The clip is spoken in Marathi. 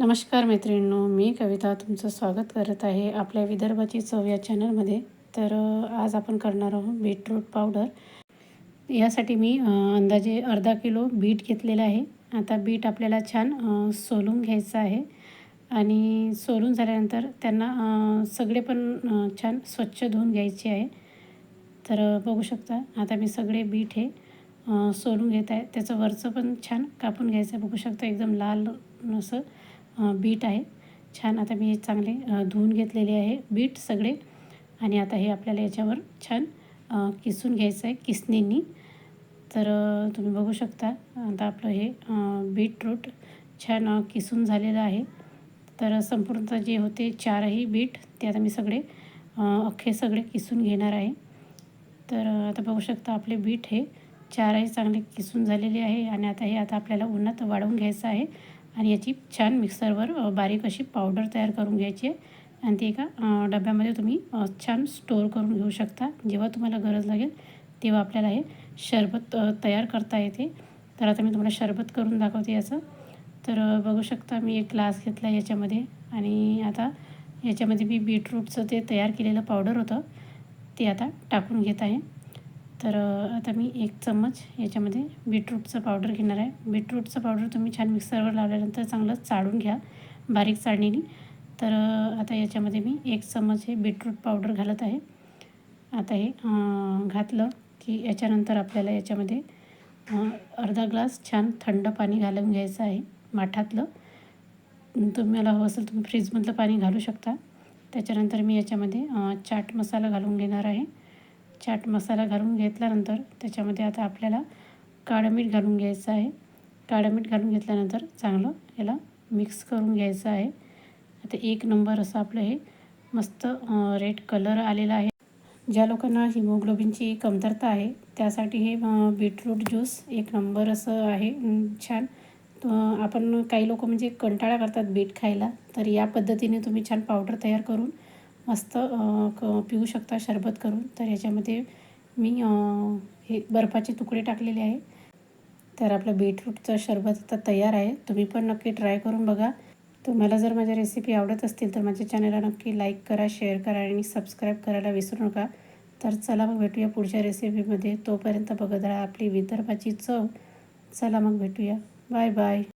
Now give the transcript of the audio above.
नमस्कार मैत्रिणींनो मी कविता तुमचं स्वागत करत आहे आपल्या विदर्भाची चव या चॅनलमध्ये. तर आज आपण करणार आहोत बीटरूट पावडर. यासाठी मी अंदाजे अर्धा किलो बीट घेतलेलं आहे. आता बीट आपल्याला छान सोलून घ्यायचं आहे. आणि सोलून झाल्यानंतर त्यांना सगळे पण छान स्वच्छ धुवून घ्यायचे आहे. तर बघू शकता आता मी सगळे बीट हे सोलून घेत आहे. त्याचं वरचं पण छान कापून घ्यायचं आहे. बघू शकता एकदम लाल असं. बीट आहे. छान आता मी चांगले धुवून घेतलेले आहे बीट सगळे. आणि आता हे आपल्याला याच्यावर छान किसून घ्यायचं आहे किसणींनी. तर तुम्ही बघू शकता आता आपलं हे बीटरूट छान किसून झालेलं आहे. तर संपूर्णतः जे होते चारही बीट ते आता मी सगळे अख्खे सगळे किसून घेणार आहे. तर आता बघू शकता आपले बीट हे चारही चांगले किसून झालेले आहे. आणि आता हे आता आपल्याला उन्हात वाढवून घ्यायचं आहे. आणि याची छान मिक्सरवर बारीक अशी पावडर तयार करून घ्यायची आहे. आणि ती एका डब्यामध्ये तुम्ही छान स्टोअर करून घेऊ शकता. जेव्हा तुम्हाला गरज लागेल तेव्हा आपल्याला हे शरबत तयार करता येते. तर आता मी तुम्हाला शरबत करून दाखवते याचं तर बघू शकता मी एक ग्लास घेतला याच्यामध्ये. आणि आता याच्यामध्ये मी बीटरूटचं ते तयार केलेलं पावडर होतं ते आता टाकून घेत आहे. तर आता मी एक चम्मच याच्यामध्ये बीटरूटचं पावडर घेणार आहे. बीटरूटचं पावडर तुम्ही छान मिक्सरवर लावल्यानंतर चांगलं चाळून घ्या बारीक चाळणीने. तर आता याच्यामध्ये मी एक चम्मच हे बीटरूट पावडर घालत आहे. आता हे घातलं की याच्यानंतर आपल्याला याच्यामध्ये अर्धा ग्लास छान थंड पाणी घालून घ्यायचं आहे माठातलं. तुम्हाला हवं असेल तुम्ही फ्रीजमधलं पाणी घालू शकता. त्याच्यानंतर मी याच्यामध्ये चाट मसाला घालून घेणार आहे. चाट मसाला घालून घेतल्यानंतर त्याच्यामध्ये आता आपल्याला काळं मीठ घालून घ्यायचं आहे. काळं मीठ घालून घेतल्यानंतर चांगलं याला मिक्स करून घ्यायचं आहे. आता एक नंबर असं आपलं हे मस्त रेड कलर आलेला आहे. ज्या लोकांना हिमोग्लोबिनची कमतरता आहे त्यासाठी हे बीटरूट ज्यूस एक नंबर असं आहे. छान. आपण काही लोक म्हणजे कंटाळा करतात बीट खायला. तर या पद्धतीने तुम्ही छान पावडर तयार करून मस्त क पिऊ शकता शरबत करून. तर याच्यामध्ये मी हे बर्फाचे तुकडे टाकलेले आहे तर आपलं बीटरूटचं शरबत आता तयार आहे. तुम्ही पण नक्की ट्राय करून बघा. तुम्हाला जर माझ्या रेसिपी आवडत असतील तर माझ्या चॅनलला नक्की लाईक करा शेअर करा आणि सबस्क्राईब करायला विसरू नका. तर चला मग भेटूया पुढच्या रेसिपीमध्ये. तोपर्यंत बघत राहा आपली विदर्भाची चव. चला मग भेटूया. Bye bye.